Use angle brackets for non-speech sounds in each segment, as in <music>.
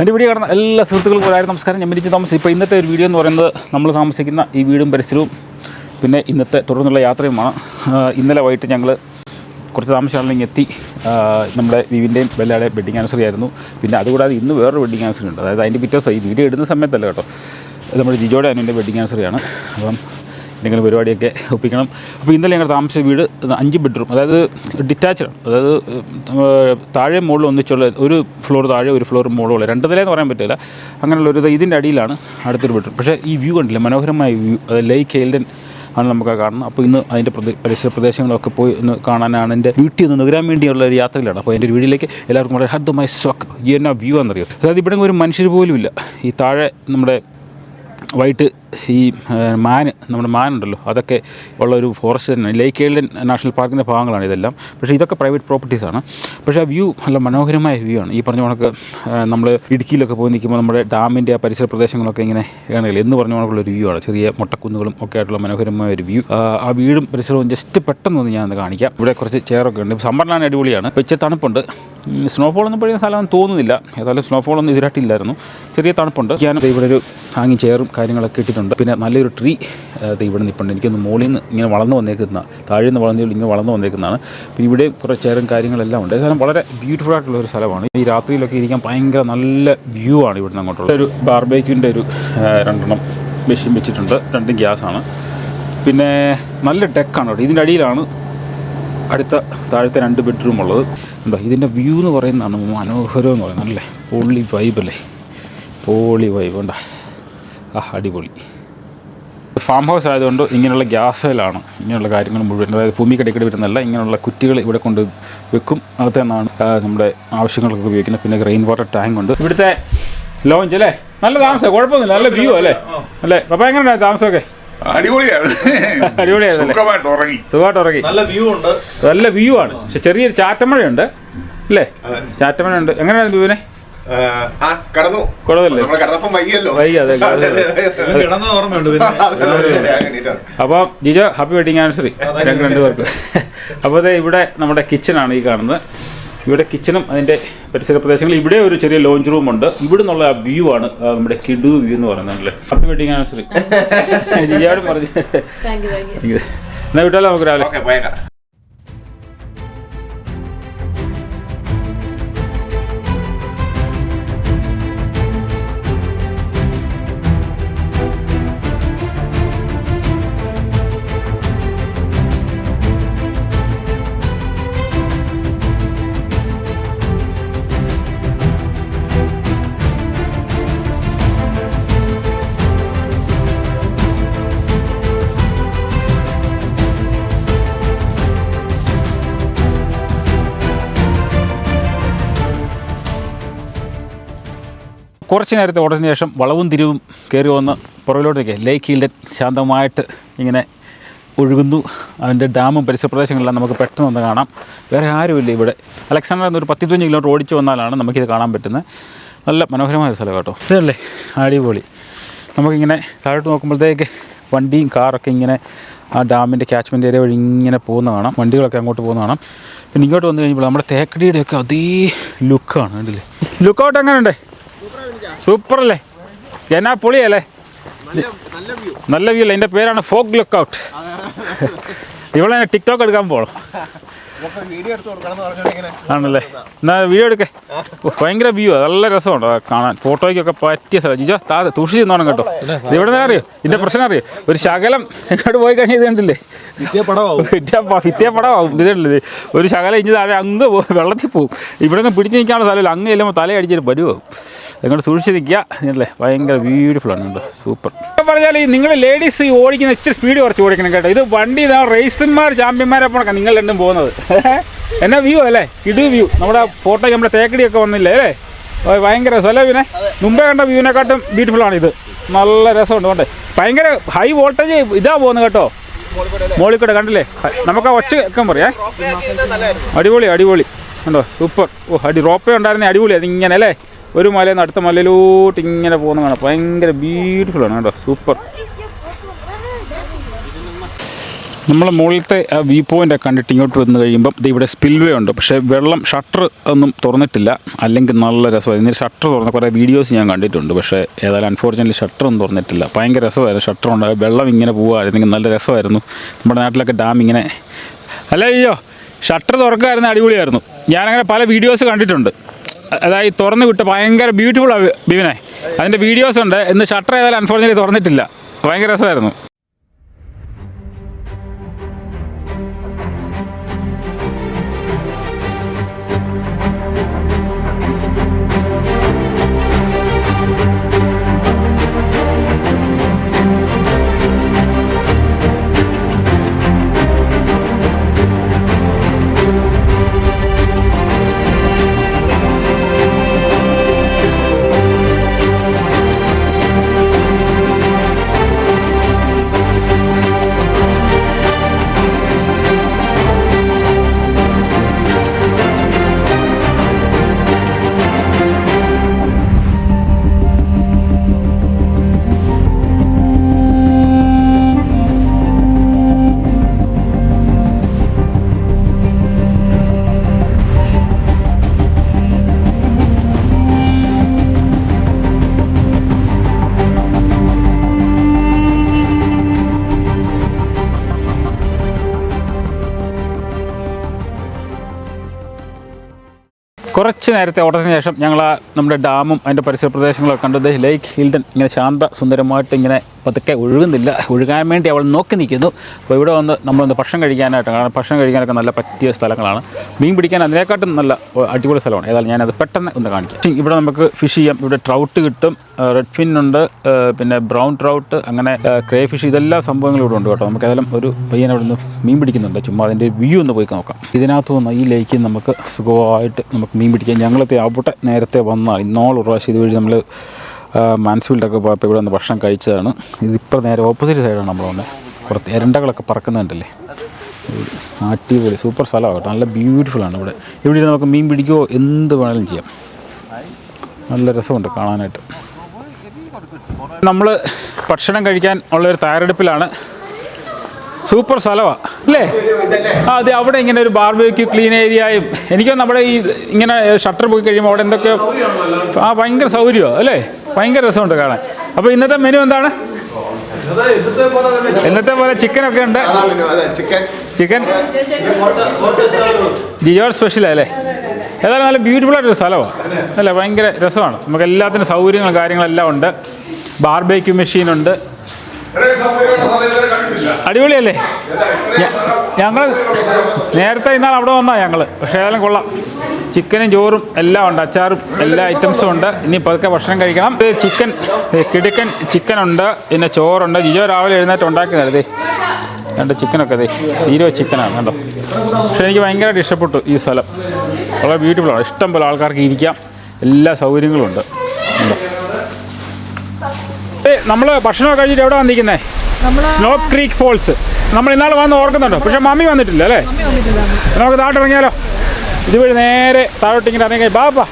എന്റെ വീഡിയോ കാണുന്ന എല്ലാ സുഹൃത്തുക്കൾക്കും ഒരായിരം നമസ്കാരം. ഞാൻ മിനിച്ച് തോമസ് ഇപ്പോൾ ഇന്നത്തെ ഒരു വീഡിയോ എന്ന് പറയുന്നത് നമ്മൾ താമസിക്കുന്ന ഈ വീടും പരിസരവും പിന്നെ ഇന്നത്തെ തുടർന്നുള്ള യാത്രയുമാണ്. ഇന്നലെ വൈകിട്ട് ഞങ്ങൾ കുറച്ച് താമസിച്ചാണെങ്കിൽ എത്തി. നമ്മുടെ വിവിന്റെയും ബെല്ലയുടെയും വെഡിങ് ആനിവേഴ്സറി ആയിരുന്നു. പിന്നെ അതുകൂടാതെ ഇന്ന് വേറൊരു വെഡിങ് ആനിവേഴ്സറി ഉണ്ട്. അതായത് അതിന്റെ പിറ്റേ ഈ വീഡിയോ ഇടുന്ന സമയത്തല്ല കേട്ടോ. നമ്മുടെ ജിജോയുടെ അനുവിന്റെ വെഡിങ് ആനിവേഴ്സറിയാണ് അപ്പം എന്തെങ്കിലും പരിപാടിയൊക്കെ ഒപ്പിക്കണം. അപ്പോൾ ഇന്നലെ ഞങ്ങൾ താമസിച്ച വീട് അഞ്ച് ബെഡ്റൂം അതായത് ഡിറ്റാച്ച്ഡ് അതായത് താഴെ മുകളിൽ ഒന്നിച്ചുള്ള ഒരു ഫ്ലോർ താഴെ ഒരു ഫ്ലോർ മുകളിലുള്ള രണ്ട് നിലയെന്ന് പറയാൻ പറ്റില്ല. അങ്ങനെയുള്ള ഒരു ഇത് ഇതിന്റെ അടിയിലാണ് അടുത്തൊരു ബെഡ്റൂം. പക്ഷേ ഈ വ്യൂ കണ്ടില്ല? മനോഹരമായ വ്യൂ. അത് ലേക്ക് ഹെൽഡൻ ആണ് നമുക്ക് കാണുന്നത്. അപ്പോൾ ഇന്ന് അതിന്റെ പരിസര പ്രദേശങ്ങളൊക്കെ പോയി ഒന്ന് കാണാനാണ് എന്റെ വീട്ടിൽ നിന്ന് നുകരാൻ വേണ്ടിയുള്ള ഒരു യാത്രയിലാണ്. അപ്പോൾ എന്റെ വീട്ടിലേക്ക് എല്ലാവർക്കും വളരെ ഹർദ്ദമായ സ്വക്ക് ഈ എന്നാ വ്യൂ ആണെന്നറിയാം? അതായത് ഇവിടെ ഒരു മനുഷ്യർ പോലും ഇല്ല ഈ താഴെ നമ്മുടെ വൈകിട്ട് ഈ മാന് നമ്മുടെ മാനുണ്ടല്ലോ അതൊക്കെ ഉള്ള ഒരു ഫോറസ്റ്റ് തന്നെ ലേക്ക് ഏൽഡൻ നാഷണൽ പാർക്കിന്റെ ഭാഗങ്ങളാണ് ഇതെല്ലാം. പക്ഷേ ഇതൊക്കെ പ്രൈവറ്റ് പ്രോപ്പർട്ടീസാണ് പക്ഷേ ആ വ്യൂ നല്ല മനോഹരമായ വ്യൂ ആണ്. ഈ പറഞ്ഞ കണക്ക് നമ്മൾ ഇടുക്കിയിലൊക്കെ പോയി നിൽക്കുമ്പോൾ നമ്മുടെ ഡാമിന്റെ ആ പരിസര പ്രദേശങ്ങളൊക്കെ ഇങ്ങനെ ആണെങ്കിൽ എന്ന് പറഞ്ഞ കണക്കുള്ള ഒരു വ്യൂ ആണ്. ചെറിയ മുട്ടക്കുന്നുകളും ഒക്കെ ആയിട്ടുള്ള മനോഹരമായ ഒരു വ്യൂ ആ വീടും പരിസരവും ജസ്റ്റ് പെട്ടെന്ന് ഒന്ന് ഞാൻ ഒന്ന് കാണിക്കാം. ഇവിടെ കുറച്ച് ചെയറൊക്കെ ഉണ്ട്. സമ്മറിനാണ് അടിപൊളിയാണ്. ഇപ്പോൾ തണുപ്പുണ്ട്. സ്നോഫോൾ ഒന്നും പഴയ സ്ഥലം തോന്നുന്നില്ല. ഏതായാലും സ്നോഫോൾ ഒന്നും ഇതിലായിട്ടില്ലായിരുന്നു ചെറിയ തണുപ്പുണ്ട്. ഞാൻ ഇവിടെ ഒരു ഹാങ്ങി ചെയറും കാര്യങ്ങളൊക്കെ ഇട്ടിട്ടുണ്ട്. പിന്നെ നല്ലൊരു ട്രീ ഇവിടെ നിൽപ്പുണ്ട് എനിക്കൊന്ന് മുകളിൽ നിന്ന് ഇങ്ങനെ വളർന്നു വന്നേക്കുന്ന താഴെ നിന്ന് വളർന്നു ഇങ്ങനെ വളർന്നു വന്നേക്കുന്നതാണ്. പിന്നെ ഇവിടെ കുറേ ചെയറും കാര്യങ്ങളെല്ലാം ഉണ്ട്. സ്ഥലം വളരെ ബ്യൂട്ടിഫുൾ ആയിട്ടുള്ള ഒരു സ്ഥലമാണ്. ഈ രാത്രിയിലൊക്കെ ഇരിക്കാൻ ഭയങ്കര നല്ല വ്യൂ ആണ് ഇവിടുന്ന് അങ്ങോട്ടുള്ള ഒരു ബാർബേക്യൂന്റെ ഒരു രണ്ടെണ്ണം മെഷീൻ വെച്ചിട്ടുണ്ട്. രണ്ടും ഗ്യാസാണ് പിന്നെ നല്ല ഡെക്കാണ് കേട്ടോ. ഇതിന്റെ അടിയിലാണ് അടുത്ത താഴത്തെ രണ്ട് ബെഡ്റൂം ഉള്ളത്. ഉണ്ടോ ഇതിന്റെ വ്യൂ എന്ന് പറയുന്നതാണ് മനോഹരം എന്ന് പറയുന്നത്. അല്ലേ പൊള്ളി വൈബ് അല്ലേ? പൊളി വൈബ് ഉണ്ടോ? ആ അടിപൊളി. ഫാം ഹൗസ് ആയതുകൊണ്ട് ഇങ്ങനെയുള്ള ഗ്യാസിലാണ് ഇങ്ങനെയുള്ള കാര്യങ്ങൾ മുഴുവൻ. അതായത് ഭൂമി ഭൂമിക്കടിക്കടി വരുന്നല്ല ഇങ്ങനെയുള്ള കുറ്റികൾ ഇവിടെ കൊണ്ട് വെക്കും. അകത്ത് നിന്നാണ് നമ്മുടെ ആവശ്യങ്ങൾക്ക് ഉപയോഗിക്കുന്നത് പിന്നെ റെയിൻ വാട്ടർ ടാങ്ക് ഉണ്ട്. ഇവിടുത്തെ ലോഞ്ച് അല്ലേ? നല്ല താമസം കുഴപ്പമൊന്നുമില്ല. നല്ല വ്യൂ അല്ലേ? അല്ലേ? അപ്പം എങ്ങനെയാണ് താമസമൊക്കെ? സുഖമായിട്ട് ഉറങ്ങി. സുഖമായിട്ട് ഉറങ്ങി. നല്ല വ്യൂ ഉണ്ട്. നല്ല വ്യൂ ആണ്. പക്ഷെ ചെറിയൊരു ചാറ്റമഴയുണ്ട്. അല്ലേ? ചാറ്റമഴയുണ്ട്. എങ്ങനെയാണ് വ്യൂവിനെ കുഴപ്പമില്ലേ കടന്നപ്പം വൈകിയല്ലോ. അപ്പോൾ ജിജോ ഹാപ്പി വെഡിങ് ആനിവേഴ്സറി രണ്ടുപേർക്ക് അപ്പോൾ ദേ ഇവിടെ നമ്മുടെ കിച്ചണാണ് ഈ കാണുന്നത്. ഇവിടെ കിച്ചണും അതിന്റെ പരിസര പ്രദേശങ്ങളിൽ ഇവിടെ ഒരു ചെറിയ ലോഞ്ച് റൂം ഉണ്ട്. ഇവിടെ നിന്നുള്ള ആ വ്യൂ ആണ് നമ്മുടെ കിഡു വ്യൂ എന്ന് പറയുന്നത് ഹാപ്പി വെഡിങ് ആനിവേഴ്സറി ജിജാട് പറഞ്ഞു. എന്നാ വിട്ടാലോ നമുക്ക് രാവിലെ? കുറച്ച് നേരത്തെ ഓടത്തിന് ശേഷം വളവും തിരിവും കയറി വന്ന് പുറകിലോട്ടേക്ക് ലേക്ക് ഹീൽഡൻ ശാന്തമായിട്ട് ഇങ്ങനെ ഒഴുകുന്നു. അതിന്റെ ഡാമും പരിസര പ്രദേശങ്ങളെല്ലാം നമുക്ക് പെട്ടെന്ന് ഒന്ന് കാണാം. വേറെ ആരുമില്ല ഇവിടെ. അലക്സാണ്ടർ എന്നൊരു പത്തിരുപത്തഞ്ച് കിലോമീറ്റർ ഓടിച്ചു വന്നാലാണ് നമുക്കിത് കാണാൻ പറ്റുന്നത്. നല്ല മനോഹരമായ സ്ഥലം കേട്ടോ. ഇതല്ലേ? അടിപൊളി. നമുക്കിങ്ങനെ താഴോട്ട് നോക്കുമ്പോഴത്തേക്ക് വണ്ടിയും കാറൊക്കെ ഇങ്ങനെ ആ ഡാമിന്റെ ക്യാച്ച്മെന്റ് ഏരിയ വഴി ഇങ്ങനെ പോകുന്ന കാണാം. വണ്ടികളൊക്കെ അങ്ങോട്ട് പോകുന്ന കാണാം. പിന്നെ ഇങ്ങോട്ട് വന്നു കഴിഞ്ഞപ്പോൾ നമ്മുടെ തേക്കടിയുടെയൊക്കെ അതേ ലുക്കാണ് കണ്ടില്ലേ? ലുക്കൗട്ട് എങ്ങനെയുണ്ട്? സൂപ്പർ അല്ലേ എന്നാ പൊളിയല്ലേ? നല്ല വ്യൂ അല്ലേ? എന്റെ പേരാണ് ഫോക്ക് ലുക്ക് ഔട്ട് ഇവളെ ടിക്ടോക്ക് എടുക്കാൻ പോകണം വീഡിയോ എടുത്ത് കൊടുക്കണം പറഞ്ഞോണ്ട് ഇങ്ങനെ ആണല്ലേ? എന്നാ വീഡിയോ എടുക്കേ. ഓ, ഭയങ്കര വ്യൂ നല്ല രസമുണ്ട്. കാണാൻ. ഫോട്ടോയ്ക്കൊക്കെ പറ്റിയ സ്ഥലം. ജിജോ താ സൂക്ഷിച്ച് നിന്നോണം കേട്ടോ. ഇവിടെ നിന്ന് അറിയോ? ഇതിന്റെ പ്രശ്നം അറിയോ? ഒരു ശകലം എങ്ങോട്ട് പോയി കഴിഞ്ഞാൽ ഇത് കണ്ടില്ലേ? ഫിറ്റിയ പടമാവും. ഇതുണ്ടല്ലേ ഒരു ശകലം ഇഞ്ചി താഴെ അങ്ങ് പോകും വെള്ളത്തിൽ പോകും ഇവിടെ നിന്ന് പിടിച്ച് നിൽക്കാനുള്ള സ്ഥലമില്ല. അങ്ങ് ചെല്ലുമ്പോൾ തല അടിച്ചൊരു പരുവാകും എങ്ങോട്ട് സൂക്ഷിച്ച് നിൽക്കുക. അല്ലേ ഭയങ്കര ബ്യൂട്ടിഫുൾ ആണ് കേട്ടോ. സൂപ്പർ പറഞ്ഞാൽ ഈ നിങ്ങൾ ലേഡീസ് ഈ ഓടിക്കുന്ന ഇച്ചിരി സ്പീഡ് കുറച്ച് ഓടിക്കണം കേട്ടോ. ഇത് വണ്ടി ഇതാണ് റേസന്മാർ ചാമ്പ്യന്മാരെ പോണക്കാം നിങ്ങൾ രണ്ടും പോകുന്നത്. <laughs> എന്നാ വ്യൂ അല്ലേ? ഇടു വ്യൂ നമ്മുടെ ഫോട്ടോയ്ക്ക് നമ്മുടെ തേക്കടിയൊക്കെ വന്നില്ലേ അല്ലേ? ഭയങ്കര രസമല്ലേ പിന്നെ? മുമ്പേ കണ്ട വ്യൂവിനെക്കാട്ടും ബ്യൂട്ടിഫുൾ ആണ് ഇത്. നല്ല രസമുണ്ട് കൊണ്ടേ. ഭയങ്കര ഹൈ വോൾട്ടേജ് ഇതാ പോകുന്നത് കേട്ടോ. മോളിക്കൂടെ കൂടെ കണ്ടില്ലേ? നമുക്ക് ആ ഒച്ച വെക്കാൻ പറയാ. അടിപൊളി അടിപൊളി. ഉണ്ടോ സൂപ്പർ ഓ അടി റോപ്പേ ഉണ്ടായിരുന്നേ അടിപൊളി. അത് ഇങ്ങനെ അല്ലേ? ഒരു മലയിൽ നിന്ന് അടുത്ത മലയിലോട്ട് ഇങ്ങനെ പോകുന്ന കാണാം ഭയങ്കര ബ്യൂട്ടിഫുൾ ആണ് കേട്ടോ സൂപ്പർ നമ്മൾ മുകളിലത്തെ വ്യൂ പോയിന്റ് കണ്ടിട്ട് ഇങ്ങോട്ട് വന്ന് കഴിയുമ്പോൾ ഇത് ഇവിടെ സ്പിൽവേ ഉണ്ട്. പക്ഷേ വെള്ളം ഷട്ടർ ഒന്നും തുറന്നിട്ടില്ല. അല്ലെങ്കിൽ നല്ല രസമായിരുന്നു ഇതിന് ഷട്ടർ തുറന്ന കുറേ വീഡിയോസ് ഞാൻ കണ്ടിട്ടുണ്ട്. പക്ഷേ ഏതായാലും അൺഫോർച്ചുനേറ്റ്ലി ഷട്ടർ ഒന്നും തുറന്നിട്ടില്ല. ഭയങ്കര രസമായിരുന്നു ഷട്ടർ ഉണ്ട് വെള്ളം ഇങ്ങനെ പോവുകയായിരുന്നെങ്കിൽ നല്ല രസമായിരുന്നു. നമ്മുടെ നാട്ടിലൊക്കെ ഡാം ഇങ്ങനെ. അല്ല അയ്യോ ഷട്ടർ തുറക്കായിരുന്നു അടിപൊളിയായിരുന്നു. ഞാനങ്ങനെ പല വീഡിയോസ് കണ്ടിട്ടുണ്ട്. അതായത് തുറന്ന് വിട്ട് ഭയങ്കര ബ്യൂട്ടിഫുൾ ബിവിനെ അതിന്റെ വീഡിയോസ് ഉണ്ട്. ഇന്ന് ഷട്ടർ ഏതായാലും അൺഫോർച്ചുനേറ്റ്ലി തുറന്നിട്ടില്ല. ഭയങ്കര രസമായിരുന്നു. കുറച്ച് നേരത്തെ ഓട്ടത്തിന് ശേഷം ഞങ്ങൾ നമ്മുടെ ഡാമും അതിന്റെ പരിസര പ്രദേശങ്ങളൊക്കെ കണ്ടത് ലേക്ക് ഹിൽഡൻ ഇങ്ങനെ ശാന്ത സുന്ദരമായിട്ട് ഇങ്ങനെ പതുക്കെ ഒഴുകുന്നില്ല. ഒഴുകാൻ വേണ്ടി അവൾ നോക്കി നിൽക്കുന്നു. അപ്പോൾ ഇവിടെ വന്ന് നമ്മളൊന്ന് ഭക്ഷണം കഴിക്കാനായിട്ട് കാരണം ഭക്ഷണം കഴിക്കാനൊക്കെ നല്ല പറ്റിയ സ്ഥലങ്ങളാണ്. മീൻ പിടിക്കാൻ അതിനേക്കാട്ടും നല്ല അടിപൊളി സ്ഥലമാണ്. ഏതായാലും ഞാനത് പെട്ടെന്ന് ഒന്ന് കാണിക്കാം. ഇവിടെ നമുക്ക് ഫിഷ് ചെയ്യാം. ഇവിടെ ട്രൗട്ട് കിട്ടും. റെഡ് ഫിൻ ഉണ്ട്. പിന്നെ ബ്രൗൺ ട്രൗട്ട് അങ്ങനെ ക്രേ ഫിഷ് ഇതെല്ലാ സംഭവങ്ങളും ഇവിടെ ഉണ്ട് കേട്ടോ. നമുക്ക് ഏതായാലും ഒരു പയ്യൻ അവിടെ നിന്ന് മീൻ പിടിക്കുന്നുണ്ട്. ചുമ്മാ അതിന്റെ വ്യൂ ഒന്ന് പോയി നോക്കാം. ഇതിനകത്ത് നിന്ന് ഈ ലേക്കിൽ നമുക്ക് സുഖമായിട്ട് നമുക്ക് മീൻ പിടിക്കാം. ഞങ്ങളത്തെ അവിടെ നേരത്തെ വന്നാൽ ഇന്നോളം പ്രാവശ്യം ഇതുവഴി നമ്മൾ മാൻസ്ഫീൽഡൊക്കെ പോയപ്പോൾ ഇവിടെ നിന്ന് ഭക്ഷണം കഴിച്ചതാണ്. ഇതിപ്പോൾ നേരെ ഓപ്പോസിറ്റ് സൈഡാണ് നമ്മൾ വന്നത് കുറച്ച് എരണ്ടകളൊക്കെ പറക്കുന്നുണ്ടല്ലേ? അടിപൊളി സൂപ്പർ സ്ഥലമാണ് കേട്ടോ. നല്ല ബ്യൂട്ടിഫുൾ ആണ് ഇവിടെ. ഇവിടെ നമുക്ക് മീൻ പിടിക്കുകയോ എന്ത് വേണമെങ്കിലും ചെയ്യാം. നല്ല രസമുണ്ട് കാണാനായിട്ട്. നമ്മൾ ഭക്ഷണം കഴിക്കാൻ ഉള്ളൊരു തയ്യാറെടുപ്പിലാണ്. സൂപ്പർ സ്ഥലമാണ് അല്ലേ? അതെ അവിടെ ഇങ്ങനെ ഒരു ബാർബിക്യൂ ക്ലീൻ ഏരിയയും എനിക്ക് നമ്മുടെ ഈ ഇങ്ങനെ ഷട്ടർ പോയി കഴിയുമ്പോൾ അവിടെ എന്തൊക്കെ ആ ഭയങ്കര സൗകര്യമാണ് അല്ലേ? ഭയങ്കര രസമുണ്ട് കാണാൻ. അപ്പോൾ ഇന്നത്തെ മെനു എന്താണ്? ഇന്നത്തെ പോലെ ചിക്കനൊക്കെ ഉണ്ട്. ചിക്കൻ ജിയോർ സ്പെഷ്യൽ അല്ലേ? ഏതായാലും നല്ല ബ്യൂട്ടിഫുൾ ആയിട്ടൊരു സ്ഥലമാണ് അല്ലേ ഭയങ്കര രസമാണ്. നമുക്ക് എല്ലാത്തിനും സൗകര്യങ്ങളും കാര്യങ്ങളെല്ലാം ഉണ്ട്. ബാർബേക്യൂ മെഷീൻ ഉണ്ട്. അടിപൊളിയല്ലേ? ഞങ്ങൾ നേരത്തെ ഇന്നാൾ അവിടെ വന്നാ ഞങ്ങൾ പക്ഷേ ഏതായാലും കൊള്ളാം. ചിക്കനും ചോറും എല്ലാം ഉണ്ട് അച്ചാറും എല്ലാ ഐറ്റംസും ഉണ്ട്. ഇനി പതുക്കെ ഭക്ഷണം കഴിക്കണം. ചിക്കൻ കിടുക്കൻ ചിക്കൻ ഉണ്ട് പിന്നെ ചോറുണ്ട്. ജിജോ രാവിലെ എഴുന്നേറ്റ് ഉണ്ടാക്കിയതാണ് ഇതേ രണ്ട് ചിക്കനൊക്കെ അതെ തീരോ ചിക്കനാണ് കണ്ടോ. പക്ഷേ എനിക്ക് ഭയങ്കരമായിട്ട് ഇഷ്ടപ്പെട്ടു ഈ സ്ഥലം. വളരെ ബ്യൂട്ടിഫുള്ളാണ്. ഇഷ്ടം പോലെ ആൾക്കാർക്ക് ഇരിക്കാം. എല്ലാ സൗകര്യങ്ങളും ഉണ്ട്. നമ്മൾ ഭക്ഷണമൊക്കെ കഴിച്ചിട്ട് എവിടെ വന്നിരിക്കുന്നേ? സ്നോ ക്രീക്ക് ഫോൾസ് നമ്മൾ ഇന്നാൾ വന്ന് ഓർക്കുന്നുണ്ടോ? പക്ഷെ മമ്മി വന്നിട്ടില്ല അല്ലേ? നമുക്ക് വന്നിട്ടില്ല. നമുക്ക് താഴോട്ടിറങ്ങിയാലോ ഇതുവഴി നേരെ താഴോട്ട് ഇങ്ങനെ ഇറങ്ങി ബാപ്പാ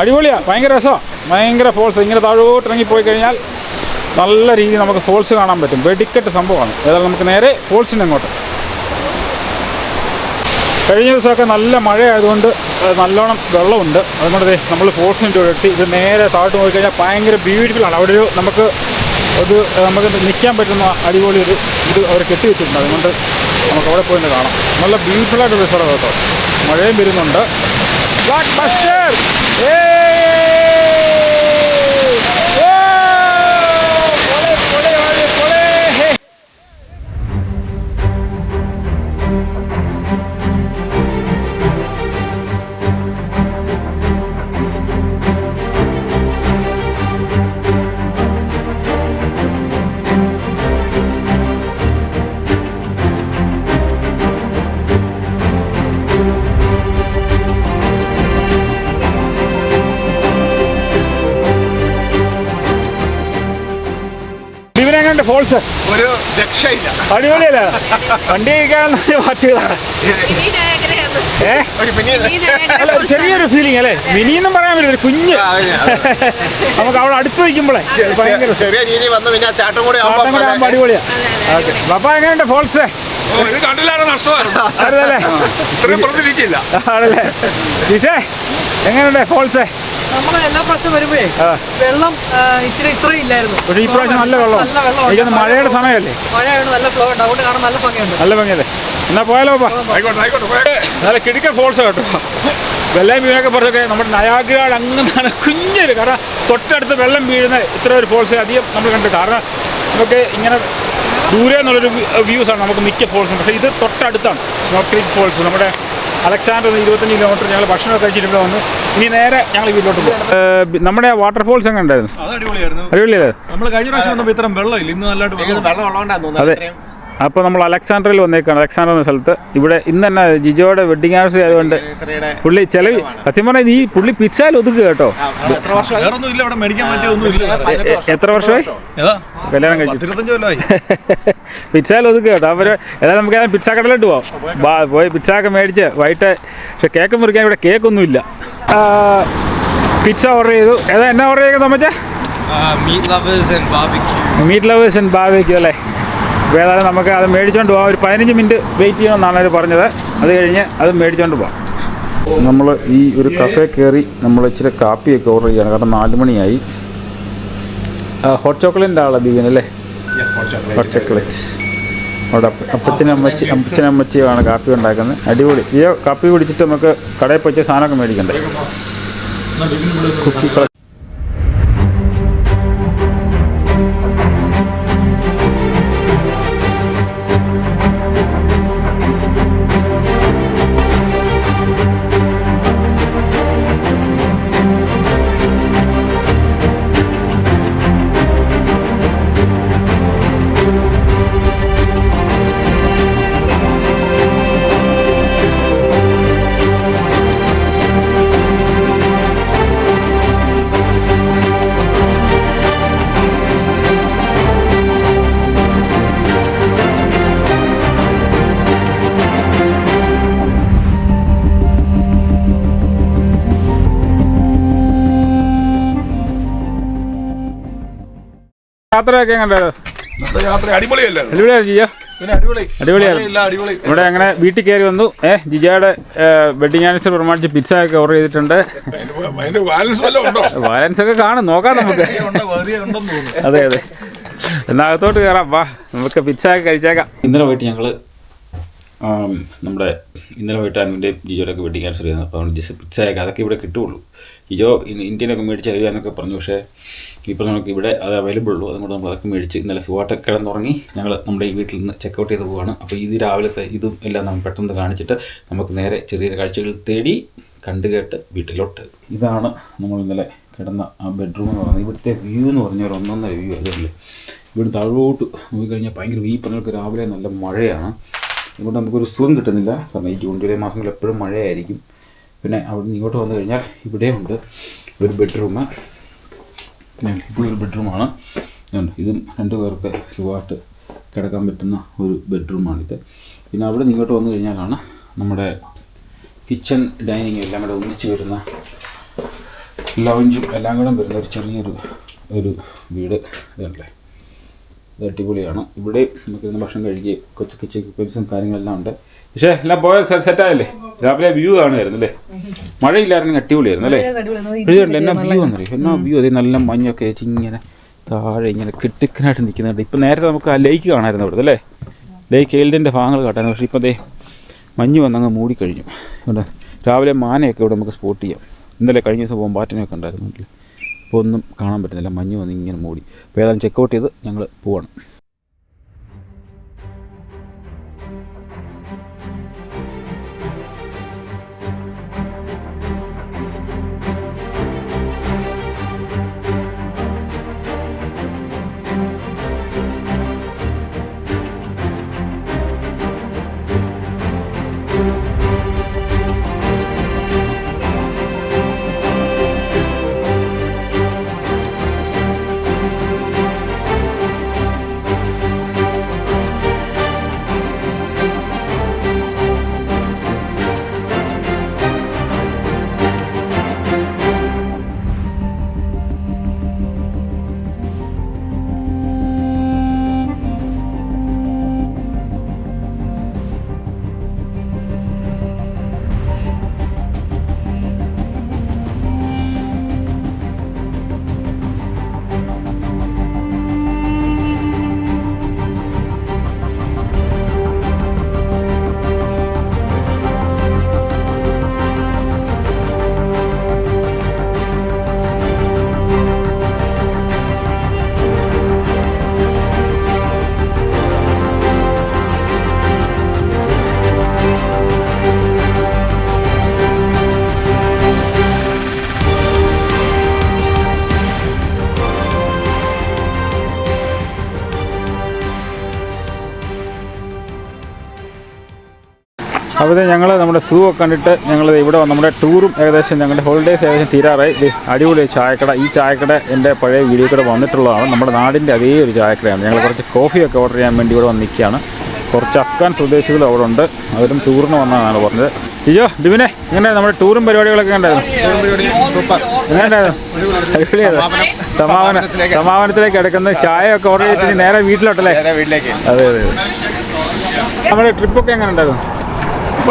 അടിപൊളിയാ. ഭയങ്കര രസമാണ് ഭയങ്കര ഫോൾസ് ഇങ്ങനെ താഴോട്ട് ഇറങ്ങി പോയി കഴിഞ്ഞാൽ നല്ല രീതിയിൽ നമുക്ക് ഫോൾസ് കാണാൻ പറ്റും. വെടിക്കെട്ട് സംഭവമാണ്. ഏതായാലും നമുക്ക് നേരെ ഫോൾസിന് അങ്ങോട്ട് കഴിഞ്ഞ ദിവസമൊക്കെ നല്ല മഴ ആയതുകൊണ്ട് നല്ലോണം വെള്ളമുണ്ട്. അതുകൊണ്ട് നമ്മൾ ഫോൾസിന്റെ ഇത് നേരെ താഴോട്ട് പോയി കഴിഞ്ഞാൽ ഭയങ്കര ബ്യൂട്ടിഫുൾ ആണ്. അവിടെ ഒരു നമുക്ക് ഏഹ്, നമുക്ക് നിൽക്കാൻ പറ്റുന്ന അടിപൊളി ഒരു ഇത് അവർ കെട്ടി വെച്ചിട്ടുണ്ട് അതുകൊണ്ട് നമുക്ക് അവിടെ പോയിട്ട് കാണാം. നല്ല ബ്യൂട്ടിഫുൾ ആയിട്ടുള്ള സ്ഥലം കേട്ടോ. മഴയും വരുന്നുണ്ട്. ബ്ലാക്ക് ബസ്റ്റർ ദിവനെങ്ങാണ്ട് ഫോൾസ് ഒരു രക്ഷയില്ല. അടിപൊളിയല്ലേ? വണ്ടി അല്ല ഒരു ചെറിയൊരു ഫീലിംഗ് അല്ലേ? മിനി എന്നും പറയാൻ പറ്റില്ല ഒരു കുഞ്ഞ്. നമുക്ക് അവിടെ അടുത്ത് വയ്ക്കുമ്പോഴേ ഭയങ്കര ചെറിയ രീതി വന്ന് പിന്നെ ആ ചാട്ടം കൂടി ആവുമ്പോ കൂടെ ആകുമ്പോൾ അടിപൊളിയാ. ഓക്കെ. പപ്പ എങ്ങനെയുണ്ട് ഫോൾസ് ഇത് കണ്ടില്ലാണ് നഷ്ടമായിരുന്നു. ആണല്ലേ? ഇത്രയും പ്രതീക്ഷിച്ചില്ല ആണല്ലേ? ജിഷേ എങ്ങനെയുണ്ട് ഫോൾസ്? നമ്മളെ എല്ലാ പ്രാവശ്യം വരുമ്പോഴേ വെള്ളം ഇച്ചിരി ഇത്രയും ഇല്ലായിരുന്നു. പക്ഷേ ഈ പ്രാവശ്യം നല്ല വെള്ളം നല്ല വെള്ളം മഴയുടെ സമയമല്ലേ? നല്ല ഫ്ലോ ഉണ്ട്. അതുകൊണ്ട് കാണാൻ നല്ല ഭംഗിയുണ്ട്. നല്ല ഭംഗിയല്ലേ? എന്നാ പോയാലോ ആയിക്കോട്ടെ ആയിക്കോട്ടെ. നല്ല കിടിക്കൽ ഫോൾസ് കേട്ടോ. വെള്ളം വീഴൊക്കെ പറഞ്ഞൊക്കെ നമ്മുടെ നയാഗ്രാട് അങ്ങനെ കുഞ്ഞൊരു കാരണം തൊട്ടടുത്ത് വെള്ളം വീഴുന്ന ഇത്ര ഒരു ഫോൾസ് അധികം നമ്മൾ കണ്ടു കാരണം നമുക്ക് ഇങ്ങനെ ദൂരെ നിന്നുള്ളൊരു വ്യൂസ് ആണ് നമുക്ക് മിക്ക ഫോൾസും പക്ഷേ ഇത് തൊട്ടടുത്താണ്. സ്നോ ക്രീക്ക് ഫോൾസ് നമ്മുടെ അലക്സാണ്ടർ നിന്ന് ഇരുപത്തഞ്ച് കിലോമീറ്റർ ഞങ്ങൾ ഭക്ഷണമൊക്കെ കഴിച്ചിട്ട് ഇവിടെ വന്നു. ഇനി നേരെ ഞങ്ങൾ വീട്ടിലോട്ട് പോകും. നമ്മുടെ വാട്ടർഫോൾസ് എങ്ങനെ ഉണ്ടായിരുന്നു അടിപൊളിയായിരുന്നു. അടിപൊളിയല്ലേ? നമ്മൾ കഴിഞ്ഞ പ്രാവശ്യം വന്നപ്പോൾ ഇത്രയും വെള്ളമില്ല. ഇന്ന് നല്ലതായിട്ട് വെള്ളം ഉള്ളതുകൊണ്ടാണ് തോന്നുന്നത് അതെ. അപ്പോൾ നമ്മൾ അലക്സാണ്ടറിൽ വന്നേക്കാണ്. അലക്സാണ്ടർ എന്ന സ്ഥലത്ത്. ഇവിടെ ഇന്ന് തന്നെ ജിജോയുടെ വെഡിങ് ആനിവേഴ്സറി ആയതുകൊണ്ട് പുള്ളി ചെലവ് സത്യം പറഞ്ഞാൽ ഈ പുള്ളി പിച്ചാൽ ഒതുക്കുക കേട്ടോ. എത്ര വർഷമായി. ഏതാ? കല്യാണം കഴിച്ചു. <laughs> പിച്ചാൽ ഒതുക്കുക കേട്ടോ. അവർ ഏതായാലും നമുക്ക് ഏതായാലും പിച്ചാ കടലിട്ട് പോവാം. പോയി പിച്ചാക്ക മേടിച്ച് വൈകിട്ട് പക്ഷെ കേക്ക് മുറിക്കാൻ ഇവിടെ കേക്കൊന്നുമില്ല പിച്ച ഓർഡർ ചെയ്തു. ഏതാ എന്നാ ഓർഡർ ചെയ്യുന്നത് മറ്റേ മീറ്റ് ലവേഴ്സ് ആൻഡ് ബാബയ്ക്കും അല്ലേ? അപ്പോൾ ഏതായാലും നമുക്ക് അത് മേടിച്ചുകൊണ്ട് പോകാം ഒരു പതിനഞ്ച് മിനിറ്റ് വെയിറ്റ് ചെയ്യണമെന്നാണ് അവർ പറഞ്ഞത്. അത് കഴിഞ്ഞ് അത് മേടിച്ചുകൊണ്ട് പോകാം നമ്മൾ ഈ ഒരു കഫേ കയറി നമ്മൾ ഇച്ചിരി കാപ്പിയൊക്കെ ഓർഡർ ചെയ്യണം. കാരണം നാല് മണിയായി. ഹോട്ട് ചോക്ലേറ്റിന്റെ ആളാണ് ബീവിൻ അല്ലേ? ഹോട്ട് ചോക്ലേറ്റ് അവിടെ അപ്പ- അപ്പച്ചനും അമ്മച്ചി അപ്പച്ചനും അമ്മച്ചിയുമാണ് കാപ്പി ഉണ്ടാക്കുന്നത്. അടിപൊളി. ഈ കാപ്പി കുടിച്ചിട്ട് നമുക്ക് കടയിൽ പോയി സാധനമൊക്കെ മേടിക്കണ്ടേ? കുക്കി യാത്രയൊക്കെ എങ്ങനെ യാത്ര അടിപൊളിയാണ് ജിജോ? ഇവിടെ അങ്ങനെ വീട്ടിൽ കയറി വന്നു. ഏഹ് ജിജയുടെ വെഡിങ് ആനിവേഴ്സറി പ്രമാണിച്ച് പിസ്സ ഒക്കെ ഓർഡർ ചെയ്തിട്ടുണ്ട്. ബാലൻസ് ഒക്കെ കാണും നോക്കാം നമുക്ക്. അതെ അതെ. എന്നാകത്തോട്ട് കയറാം വാ. നമുക്ക് പിസ്സ ഒക്കെ കഴിച്ചേക്കാം. ഇന്നലെ പോയിട്ട് ഞങ്ങൾ നമ്മുടെ ഇന്നലെ പോയിട്ട് അനുവിന്റെയും ജിജോയുടെയൊക്കെ വെഡിങ് ആൻസർ ചെയ്യുന്നത് അപ്പോൾ ജസ്റ്റ് പിസ്സ ഒക്കെ അതൊക്കെ ഇവിടെ കിട്ടുള്ളൂ ജിജോ ഇന്ത്യനൊക്കെ മേടിച്ച് അറിയാമെന്നൊക്കെ പറഞ്ഞു. പക്ഷേ ഇപ്പോൾ നമുക്ക് ഇവിടെ അത് അവൈലബിൾ ഉള്ളൂ. അതുകൊണ്ട് നമ്മൾ അതൊക്കെ മേടിച്ച് ഇന്നലെ സുഖമായിട്ട് കിടന്നുറങ്ങി ഞങ്ങൾ നമ്മുടെ ഈ വീട്ടിൽ നിന്ന് ചെക്കൗട്ട് ചെയ്ത് പോവുകയാണ് അപ്പോൾ ഇത് രാവിലത്തെ ഇതും എല്ലാം നമ്മൾ പെട്ടെന്ന് കാണിച്ചിട്ട് നമുക്ക് നേരെ ചെറിയ കാഴ്ചകൾ തേടി കണ്ടു കേട്ട് വീട്ടിലോട്ട്. ഇതാണ് നമ്മൾ ഇന്നലെ കിടന്ന ആ ബെഡ്റൂം എന്ന് പറയുന്നത്. ഇവിടുത്തെ വ്യൂ എന്ന് പറഞ്ഞാൽ ഒന്നൊന്നര വ്യൂ അതല്ലേ ഇവിടെ താഴോട്ട് നോക്കിക്കഴിഞ്ഞാൽ ഭയങ്കര വീ രാവിലെ നല്ല മഴയാണ്. അതുകൊണ്ട് നമുക്കൊരു സുഖം കിട്ടുന്നില്ല. കാരണം ഈ ജൂൺ ജൂലൈ മാസങ്ങളിൽ എപ്പോഴും മഴയായിരിക്കും. പിന്നെ അവിടെ നിന്ന് ഇങ്ങോട്ട് വന്നു കഴിഞ്ഞാൽ ഇവിടെ ഉണ്ട് ഒരു ബെഡ്റൂം ഒരു ബെഡ്റൂമാണ്. ഇതും രണ്ട് പേർക്ക് സുഖമായിട്ട് കിടക്കാൻ പറ്റുന്ന ഒരു ബെഡ്റൂമാണിത്. പിന്നെ അവിടെ നിന്ന് ഇങ്ങോട്ട് വന്നു കഴിഞ്ഞാലാണ് നമ്മുടെ കിച്ചൺ ഡൈനിങ് എല്ലാം കൂടെ ഒന്നിച്ച് വരുന്ന ലൗഞ്ചും എല്ലാം കൂടെ വരുന്ന ഒരു ചെറിയൊരു ഒരു വീട് ഇതല്ലേ ഇത് അടിപൊളിയാണ്. ഇവിടെ നമുക്ക് ഇരുന്ന് ഭക്ഷണം കഴിക്കുകയും കൊച്ചു കൊച്ചു എക്യുപ്മെൻസും കാര്യങ്ങളെല്ലാം ഉണ്ട്. പക്ഷേ എല്ലാം പോയ സെറ്റായല്ലേ രാവിലെ വ്യൂ കാണുമായിരുന്നു അല്ലേ? മഴയില്ലായിരുന്നെങ്കിൽ അടിപൊളിയായിരുന്നു അല്ലേ? ഇതുണ്ട് എന്നാ വ്യൂ എന്നറിയും എന്നാ വ്യൂ അതേ നല്ല മഞ്ഞൊക്കെ വെച്ച് ഇങ്ങനെ താഴെ ഇങ്ങനെ കിട്ടിക്കനായിട്ട് നിൽക്കുന്നുണ്ട്. ഇപ്പം നേരത്തെ നമുക്ക് ആ ലേക്ക് കാണാമായിരുന്നു അവിടെ അല്ലേ? ലേക്ക് ഏൽഡിന്റെ ഭാഗങ്ങൾ കാട്ടായിരുന്നു പക്ഷേ ഇപ്പോൾ അതേ മഞ്ഞ് വന്നങ്ങ് മൂടിക്കഴിഞ്ഞു. ഇവിടെ രാവിലെ മാനയൊക്കെ ഇവിടെ നമുക്ക് സ്പോട്ട് ചെയ്യാം. ഇന്നലെ കഴിഞ്ഞ ദിവസം പോകുമ്പോൾ പൂമ്പാറ്റിനെയൊക്കെ ഉണ്ടായിരുന്നു ഇപ്പോൾ ഒന്നും കാണാൻ പറ്റുന്നില്ല. മഞ്ഞ് വന്ന് ഇങ്ങനെ മൂടി. അപ്പോൾ ഏതായാലും ചെക്കൗട്ട് ചെയ്ത് ഞങ്ങൾ പോവാണ്. അപ്പോൾ ഞങ്ങൾ നമ്മുടെ സൂ ഒക്കെ കണ്ടിട്ട് ഞങ്ങൾ ഇവിടെ നമ്മുടെ ടൂറും ഏകദേശം ഞങ്ങളുടെ ഹോളിഡേസ് ഏകദേശം തീരാറായി. അടിപൊളി ചായക്കട. ഈ ചായക്കട എന്റെ പഴയ വീഡിയോ കൂടെ വന്നിട്ടുള്ളതാണ്. നമ്മുടെ നാടിന്റെ അതേ ഒരു ചായക്കടയാണ്. ഞങ്ങൾ കുറച്ച് കോഫിയൊക്കെ ഓർഡർ ചെയ്യാൻ വേണ്ടി ഇവിടെ വന്ന് നിൽക്കുകയാണ് കുറച്ച് അഫ്ഗാൻ സ്വദേശികൾ അവിടെ ഉണ്ട്. അവരും ടൂറിന് വന്നതാണ് പറഞ്ഞത്. അയ്യോ ദിവിനെ എങ്ങനെ നമ്മുടെ ടൂറും പരിപാടികളൊക്കെ ഉണ്ടായിരുന്നു സമാപനം- സമാപന സമാപനത്തിലേക്ക്. എടുക്കുന്ന ചായ ചായയൊക്കെ ഓർഡർ ചെയ്തിട്ട് നേരെ വീട്ടിലോട്ടല്ലേ? നേരെ വീട്ടിലേക്ക്. അതെ അതെ അതെ. നമ്മുടെ ട്രിപ്പൊക്കെ എങ്ങനെ ഉണ്ടായിരുന്നു?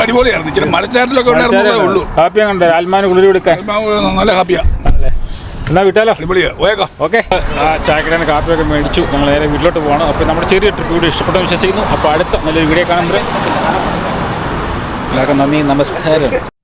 അടിപൊളിയായിരുന്നു. ഇച്ചിരി മരച്ചാറ്റിലൊക്കെ ഉണ്ടായിരുന്നേ ഉള്ളൂ. ഹാപ്പി കണ്ടത് ആൽമാന് കുളിരി കൊടുക്കാൻ? നല്ല ഹാപ്പിയാ അല്ലേ എന്നാ വിട്ടാലോ? അടിപൊളിയാ. പോയേക്കാം. ഓക്കെ. ആ ചായക്കടയിൽ കാപ്പിയൊക്കെ മേടിച്ചു. ഞങ്ങൾ നേരെ വീട്ടിലോട്ട് പോകണം. അപ്പോൾ നമ്മുടെ ചെറിയ ട്രിപ്പ് വീഡിയോ ഇഷ്ടപ്പെട്ടു വിശ്വസിക്കുന്നു. അപ്പോൾ അടുത്ത നല്ലൊരു വീഡിയോ കാണുമ്പോൾ എല്ലാവർക്കും നന്ദി നമസ്കാരം.